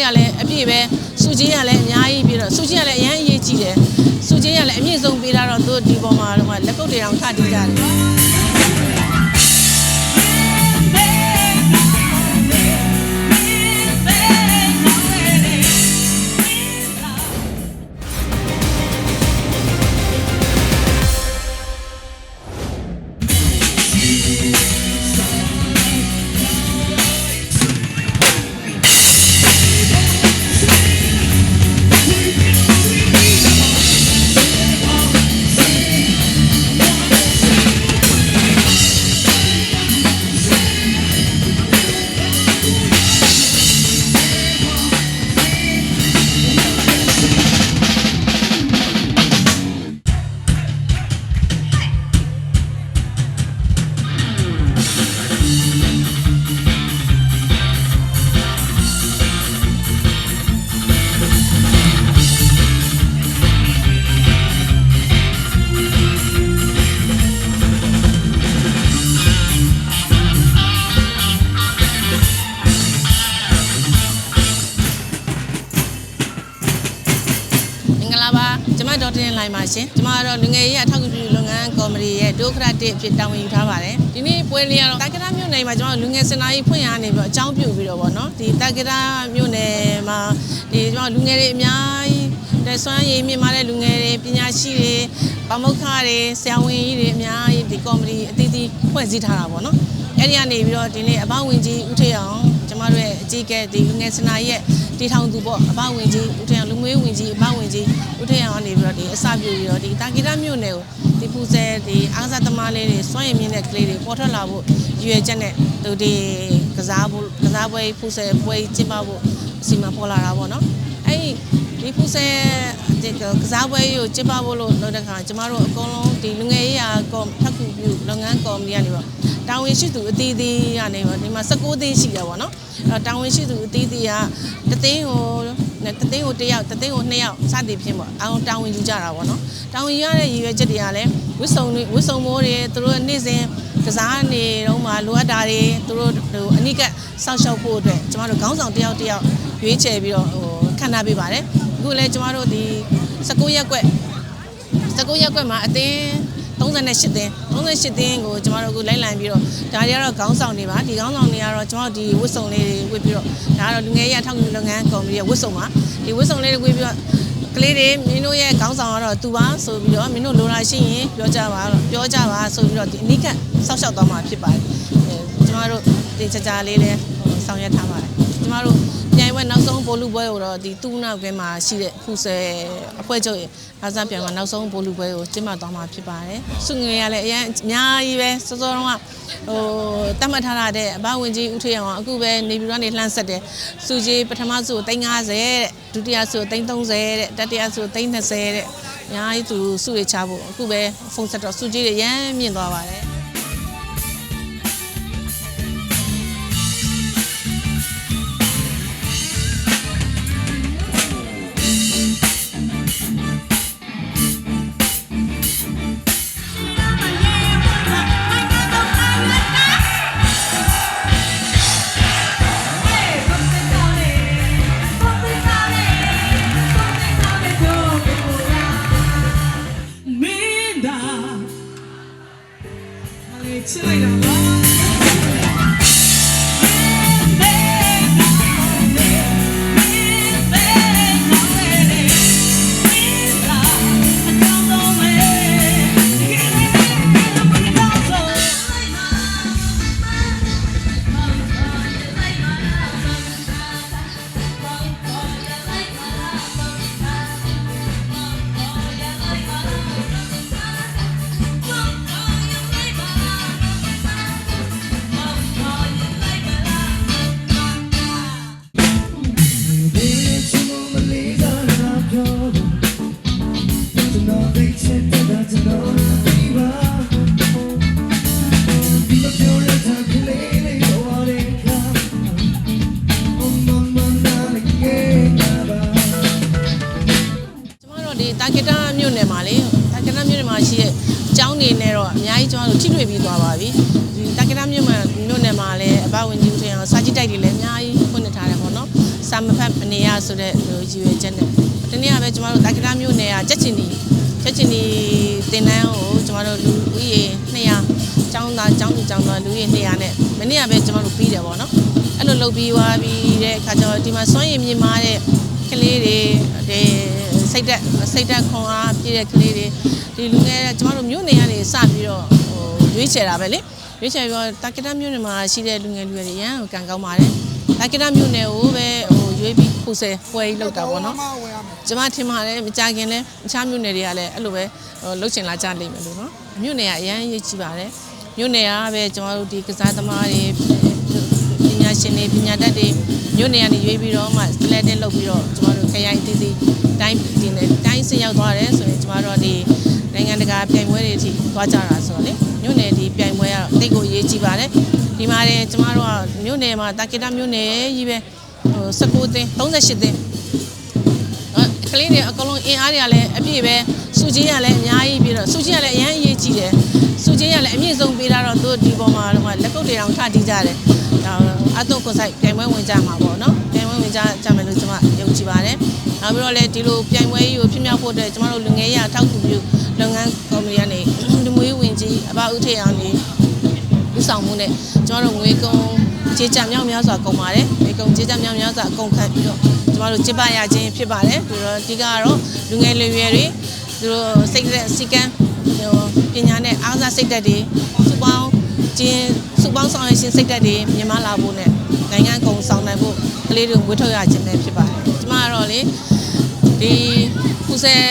သားတွေကလည်းအပြည့်ပဲစုချင်းကလည်းအများကြီးပြီးတော့စုချင်းကလည်းအရင်အရေးကြီးတယ်စုချင်းကလည်းအမြင့်ဆုံးပေးတာတော့သူဒီပေါ်မှာတော့လက်ကုပ်တွေတောင်ခတီးကြတယ် ဒေါက်တာတင်လိုင်ပါရှင်ကျမကတော့လူငယ်ရေးအထောက်အကူပြုလုပ်ငန်းကော်မတီရဲ့ဒုက္ခရတစ်အဖြစ်တာဝန်ယူထားပါတယ်ဒီနေ့ပွဲလေးကတော့တာကရာမြို့နယ်မှာကျမတို့လူငယ်စင်တာကြီးဖွင့်ရနေပြီးတော့အကြောင်းပြုပြီးတော့ဗောနော်ဒီတာကရာမြို့နယ်မှာဒီကျမတို့လူငယ်တွေအများကြီးလက်စွမ်းရည်မြင့်မားတဲ့လူငယ်တွေပညာရှိတွေပမုခတွေဆရာဝန်ကြီးတွေအများကြီးဒီကော်မတီအသီးသီးဖွဲ့စည်းထားတာဗောနော်အဲ့ဒီကနေပြီးတော့ဒီနေ့အပဝင်ကြီးဦးထေအောင်ကျမတို့ရဲ့အကြီးအကဲဒီလူငယ်စင်တာရဲ့ တည်ထောင်သူပေါ့အပဝင်ကြီးဦးထေအောင်လူမျိုးဝင်ကြီးအပဝင်ကြီးဦးထေအောင်ကနေပြီးတော့ဒီအစပြုပြီးတော့ဒီတာကီရမြို့နယ်ကိုဒီပူဇဲဒီအားစားသမားလေးတွေစွန့်ရင်မြင့်တဲ့ကလေးတွေပေါ်ထွက်လာဖို့ရည်ရွယ်ချက်နဲ့သူဒီကစားဖို့ကစားပွဲပူဇဲပွဲကျင်းပဖို့အစီအမံပေါ်လာတာပေါ့နော်အဲ့ဒီဒီပူဇဲဒီကစားပွဲကိုကျင်းပဖို့လို့လုပ်တဲ့ခါကျမတို့အကုန်လုံးဒီလူငယ်ရေးရာကောထပ်ကူပြုလုပ်ငန်းကော်မတီကနေပေါ့ တာဝန်ရှိသူအသီးသီးကနေပေါ့ဒီမှာ16သိန်းရှိတယ်ပေါ့နော်အဲ့တော့တာဝန်ရှိသူအသီးသီးကတသိန်းကိုတသိန်းကိုတစ်ယောက်တသိန်းကိုနှစ်ယောက်စသည်ဖြင့်ပေါ့အောင်တာဝန်ယူကြတာပေါ့နော်တာဝန်ယူရတဲ့ရည်ရွယ်ချက်တွေကလည်းဝစ်စုံတွေဝစ်စုံမိုးတွေသူတို့နေ့စဉ်ကစားနေတော့မှလိုအပ်တာတွေသူတို့ဟိုအနိကစောင့်ရှောက်ဖို့အတွက်ကျမတို့ခေါင်းဆောင်တစ်ယောက်တစ်ယောက်ရွေးချယ်ပြီးတော့ဟိုခံထားပေးပါတယ်အခုလည်းကျမတို့ဒီ19ရက်ကွက်19ရက်ကွက်မှာအသင်း 38တင်း38တင်းကိုကျမတို့အခုလိုက်လံပြီးတော့ဒါတွေကတော့ခေါင်းဆောင်တွေပါဒီခေါင်းဆောင်တွေကတော့ကျမတို့ဒီဝတ်စုံလေးတွေဝတ်ပြီးတော့ဒါကတော့လူငယ်ရထောက်ကူလုပ်ငန်းကော်မတီရဲ့ဝတ်စုံပါဒီဝတ်စုံလေးတွေဝတ်ပြီးတော့ကလေးတွေမင်းတို့ရဲ့ခေါင်းဆောင်ကတော့သူပါဆိုပြီးတော့မင်းတို့လိုလာရှိရင်ပြောကြပါတော့ပြောကြပါဆိုပြီးတော့ဒီအနိကစောက်ရှောက်သွားမှာဖြစ်ပါတယ်အဲကျမတို့ဒီကြကြလေးလေးဆောင်ရွက်ထားပါတယ်ကျမတို့ ပြိုင်ပွဲနောက်ဆုံးဘောလူပွဲကိုတော့ဒီတူးနောက်ကဲမှာရှိတဲ့ဖူဆယ်အဖွဲ့ချုပ်ရဲ့အားစားပြိုင်ပွဲနောက်ဆုံးဘောလူပွဲကိုကျင်းပသွားမှာဖြစ်ပါတယ်။စုငွေရလည်းအရင်အများကြီးပဲစောစောတုန်းကဟိုတတ်မှတ်ထားတာတဲ့အဘဝင်ကြီးဦးထေအောင်ကအခုပဲနေပြည်တော်ကနေလှမ်းဆက်တယ်။စုကြီးပထမစုကို350တဲ့ဒုတိယစုကို330တဲ့တတိယစုကို320တဲ့အများကြီးသူစုတွေချဖို့အခုပဲဖုန်းဆက်တော့စုကြီးတွေရမ်းမြင့်သွားပါတယ်။ ဟာလေချစ် တို့ဒီတာကီတာမြို့နယ်မှာလေတာကီတာမြို့နယ်မှာရှိတဲ့ကျောင်းနေနဲ့တော့အများကြီးကျမတို့ထိတွေ့ပြီးသွားပါပြီဒီတာကီတာမြို့မှာမြို့နယ်မှာလည်းအဘဝင်ကြီးဦးထင်အောင်စာကြည့်တိုက်တွေလည်းအများကြီးဖွင့်နေထားတယ်ပေါ့နော်စာစာမဖတ်မနေရဆိုတဲ့ဟိုရည်ရွယ်ချက်နဲ့ဒီနေ့ကပဲကျမတို့တာကတာမျိုးနယ်ကကြက်ချင်ဒီကြက်ချင်ဒီတင်တန်းကိုကျမတို့လူဦးရေ200ကျောင်းသားကျောင်းသူကျောင်းသားလူဦးရေ200နဲ့မနေ့ကပဲကျမတို့ပြီးတယ်ပေါ့နော်အဲ့လိုလုပ်ပြီးသွားပြီးတဲ့အခါကျတော့ဒီမှာစွမ်းရည်မြင့်မားတဲ့ကလေးတွေဒီ စိတ်သက်စိတ်သက်ခွန်အားပြည့်တဲ့ကလေးတွေဒီလူငယ်ကျမတို့မြို့နယ်ကနေစပြီးတော့ဟိုရွေးချယ်တာပဲလေရွေးချယ်ပြီးတော့တာကတာမြို့နယ်မှာရှိတဲ့လူငယ်လူရွယ်တွေရန်ကိုကန်ကောင်းပါတယ်တာကိတာမြို့နယ်ကိုပဲဟိုရွေးပြီးခုဆယ်ပွဲကြီးလောက်တာပေါ့နော်ကျမထင်ပါတယ်မကြခင်လဲအခြားမြို့နယ်တွေကလည်းအဲ့လိုပဲဟိုလှုပ်ချင်လာကြလိမ့်မယ်လို့နော်မြို့နယ်ကအရန်ရေးကြည့်ပါတယ်မြို့နယ်ကပဲကျမတို့ဒီကစားသမားတွေပညာ ရှင်တွေပညာတတ်တွေမြို့နယ်ကနေရွေးပြီးတော့မှစလက်တင်လုပ်ပြီးတော့ကျမတို့ခရိုင်တည်တည်တိုင်းဒီနယ်တိုင်းစရောက်သွားတယ်ဆိုရင်ကျမတို့ကဒီနိုင်ငံတကာပြိုင်ပွဲတွေအထိသွားကြတာဆိုတော့လေမြို့နယ်ဒီပြိုင်ပွဲကတော့တိတ်ကိုအရေးကြီးပါတယ်ဒီမှာလည်းကျမတို့ကမြို့နယ်မှာတာကိတာမြို့နယ်ကြီးပဲဟို19သိန်း38သိန်းနော်ကလေးတွေအကုန်လုံးအင်အားတွေကလည်းအပြည့်ပဲစုကြီးကလည်းအများကြီးပြီးတော့စုကြီးကလည်းအရန်အရေးကြီးတယ်စုကြီးကလည်းအမြင့်ဆုံးပေးတာတော့သူတို့ဒီပေါ်မှာတော့လက်ကုပ်တွေတောင်ထတီးကြတယ်ဒါ အတုကိုဆိုင်ပြိုင်ပွဲဝင်ကြမှာပေါ့နော်ပြိုင်ပွဲဝင်ကြကြမယ်လို့ကျမယုံကြည်ပါတယ်နောက်ပြီးတော့လည်းဒီလိုပြိုင်ပွဲကြီးကိုဖြစ်မြောက်ဖို့အတွက်ကျမတို့လူငယ်ရအထောက်အကူပြုလုပ်ငန်းကော်မတီကနေလူမျိုးရေးဝင်ကြီးအဘဦးထေအောင်နေဥဆောင်မှုနဲ့ကျမတို့ငွေကုန်ကြေးကြမြောက်များစွာကုန်ပါတယ်ငွေကုန်ကြေးကြမြောက်များစွာအကုန်ခတ်ပြီးတော့ကျမတို့ကျစ်ပရခြင်းဖြစ်ပါတယ်ပြီးတော့အဓိကကတော့လူငယ်လူရွယ်တွေသူတို့စိတ်သက်စီကံဟိုပညာနဲ့အားစားစိတ်သက်တွေစုပေါင်း ခြင်းစုပေါင်းဆောင်ရွက်ခြင်းစိတ်သက်တွေမြင်မလာဖို့နဲ့နိုင်ငံကုန်ဆောင်နိုင်ဖို့ကလေးတွေဝှထုတ်ရခြင်းပဲဖြစ်ပါတယ်ကျမကတော့လေဒီကုဆယ်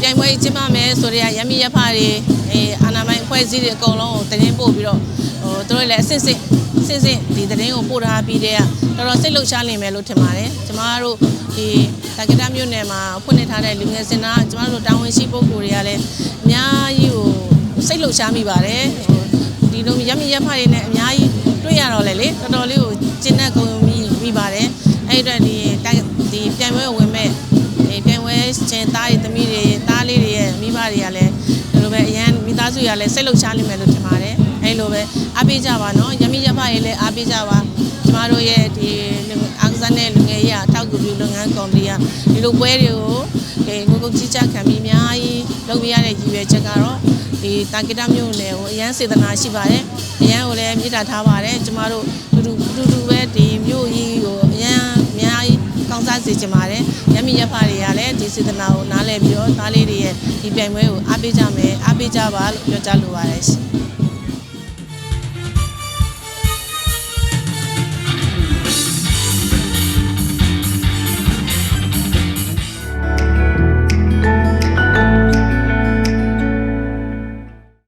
ပြိုင်ပွဲကျင်းပမယ်ဆိုတော့ရမီရဖတွေအဲအာနာမိုင်းအဖွဲ့အစည်းတွေအကုန်လုံးကိုတင်းပို့ပြီးတော့ဟိုတို့လည်းအစစ်စစ်စစ်စစ်ဒီသတင်းကိုပို့ထားပြီးတဲ့ကတော်တော်စိတ်လှုပ်ရှားနေမယ်လို့ထင်ပါတယ်ကျမတို့ဒီတက္ကတာမြို့နယ်မှာဖွင့်နေထားတဲ့လူငယ်စင်တာကကျမတို့တာဝန်ရှိပုဂ္ဂိုလ်တွေကလည်းအများကြီးကိုစိတ်လှုပ်ရှားမိပါတယ်ဟို ဒီလိုရမရဖတွေနဲ့အများကြီးတွေ့ရတော့လေလေတော်တော်လေးကိုကျင့်တဲ့ကုန်မိမိပါတယ်အဲ့ဒီအတွက်ဒီတိုက်ဒီပြိုင်ပွဲကိုဝင်မဲ့ဒီပြိုင်ပွဲချင်းသားတွေသမီးတွေသားလေးတွေရဲ့မိဘတွေကလည်းဒီလိုပဲအရန်မိသားစုတွေကလည်းစိတ်လှုပ်ရှားလိမ့်မယ်လို့ထင်ပါတယ်အဲလိုပဲအားပေးကြပါနော်ရမိရဖရေးလည်းအားပေးကြပါကျမတို့ရဲ့ဒီအားကစားနဲ့လူငယ်ရေးအထောက်အကူပြုလုပ်ငန်းကော်မတီကဒီလိုပွဲတွေကိုဒီငုတ်ငုတ်ကြီးကြခံပြီးအများကြီးလုပ်ပြရတဲ့ရည်ရွယ်ချက်ကတော့ ဒီတာကိတမျိုးနယ်ကိုအရန်စေတနာရှိပါတယ်အရန်ကိုလည်းမြစ်တာထားပါတယ်ကျမတို့တူတူတူတူပဲဒီမြို့ကြီးကိုအရန်အများကြီးကောင်းစားစေချင်ပါတယ်ရမိရဖတွေကလည်းဒီစေတနာကိုနားလည်ပြီးတော့သားလေးတွေရဲ့ဒီပြိုင်ပွဲကိုအားပေးကြမယ်အားပေးကြပါလို့ပြောကြားလိုပါတယ်ရှင်